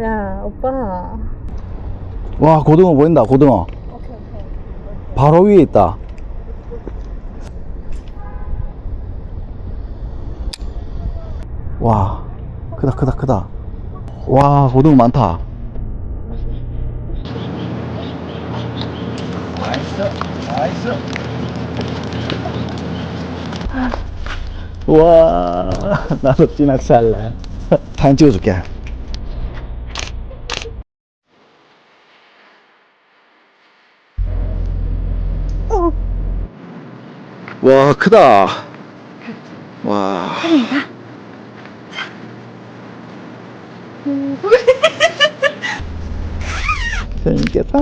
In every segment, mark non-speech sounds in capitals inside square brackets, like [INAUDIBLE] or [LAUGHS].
야, 오빠. 와 고등어 보인다 고등어. 오케이, 오케이. 바로 위에 있다. 와 크다 크다 크다. 와 고등어 많다. 나이스 나이스 와 나도 찌낚시할래. 사진 찍어줄게 와 크다. 와. 재밌겠다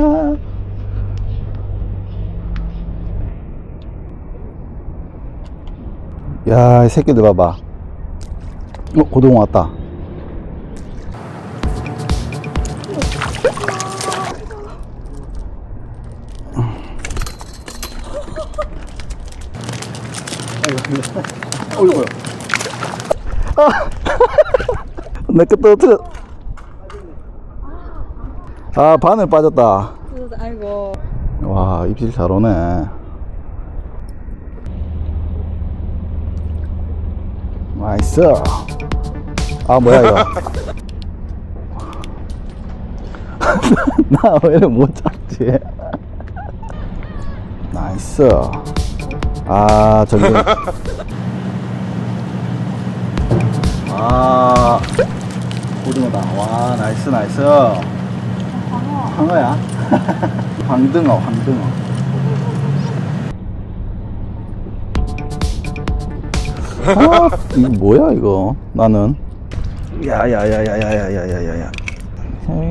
야, 이 새끼들 봐봐. 어, 고등어 왔다. [LAUGHS] 어이구야. 내거 떨어뜨려. 아, 바늘 빠졌다. 아이고. 와, 입질 잘 오네. 나이스. 아, 뭐야, 이거. [LAUGHS] 나 왜 이렇게 못 잡지? [LAUGHS] 나이스. 아, 저기. 아, 고등어다. 와, 나이스, 나이스. 황어야? [LAUGHS] 황등어, 황등어. 아, 이거 뭐야, 이거? 나는. 야야야야야야야야야.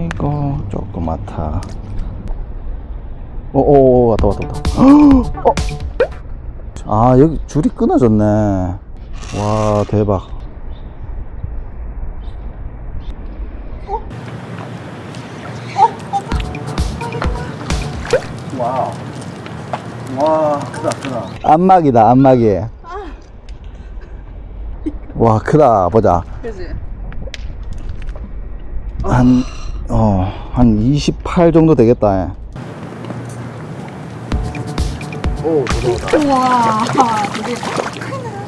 이거 조그맣다. 오오 왔다 왔다 왔다. [GASPS] 어? 아 여기 줄이 끊어졌네. 와 대박. 와우. 와 크다 크다. 안막이다 안막이. 와 크다 보자. 그지? 한, 어, 한 28 정도 되겠다. 예. 오, 들어오다. 우와. 되게 크네.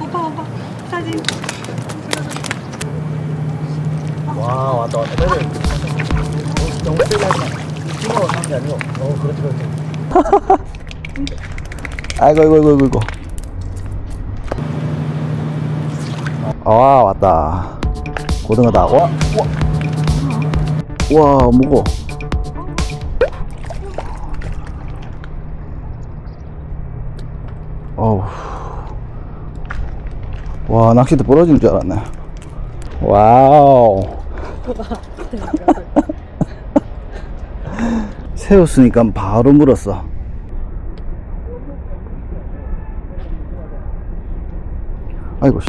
오빠, 오빠. 사진. 와, 왔다, 왔다. 너무 세게 마. 징어 산게 아니고. 어, 그렇지, 그렇지. 아이고, 아이고, 아이고, 아이고. 와, 왔다. 고등어다. 와, 와. 와, 무거. 어우. 와, 낚시대 부러지는 줄 알았네. 와우. [LAUGHS] 세웠으니까 바로 물었어. 아이고, 씨.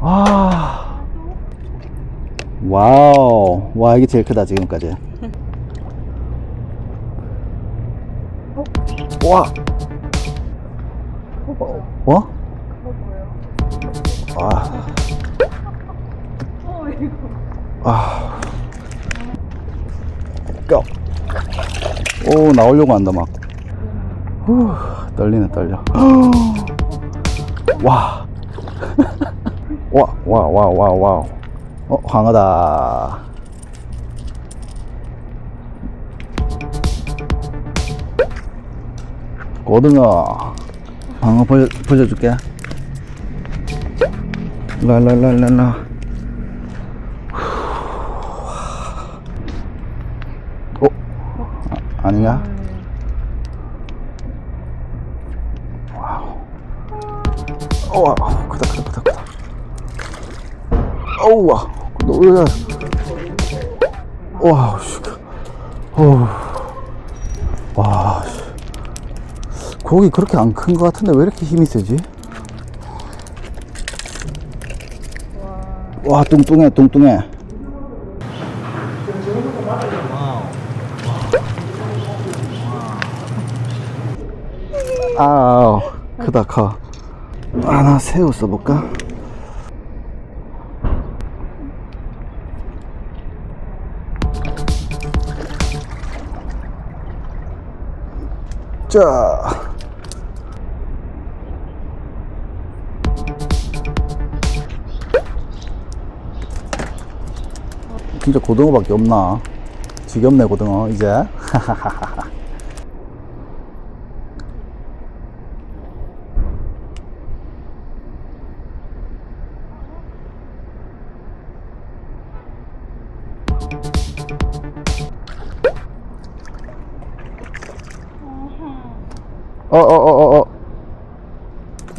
아. 와우. 와, 이게 제일 크다, 지금까지. 와. 어? 아. 아. 고. 오, 나오려고 한다, 막. 후, 떨리네, 떨려. [GASPS] 와. [LAUGHS] 와, 와, 와, 와, 와. 어, 황어다. 고등어. 황어 보여, 보여줄게. 랄랄랄랄라. 아, 아니냐? 와우. 와, 크다, 크다, 크다, 크다. 어우, 와. 놀라. 와, 씨. 어우. 와, 씨. 고기 그렇게 안 큰 것 같은데 왜 이렇게 힘이 세지? 와, 뚱뚱해, 뚱뚱해. 아우, 크다, 커. 하나 새우 써볼까? 자. 진짜 고등어밖에 없나? 지겹네 고등어 이제 [LAUGHS] 어 어 어 어 어.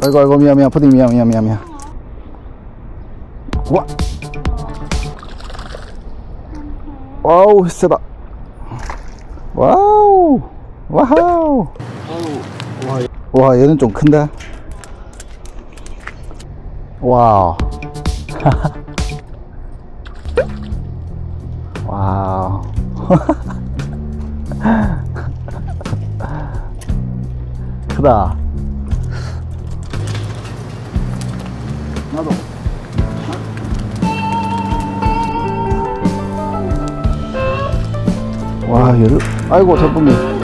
아이고 아이고 미안 미안 푸딩 미안 미안 미안 미안. 와. 와우 세다. 와우. 와우. 와 얘는 좀 큰데? 와우. [LAUGHS] 와우 [LAUGHS] 크다. 나도. 와 얘를 아이고 저분이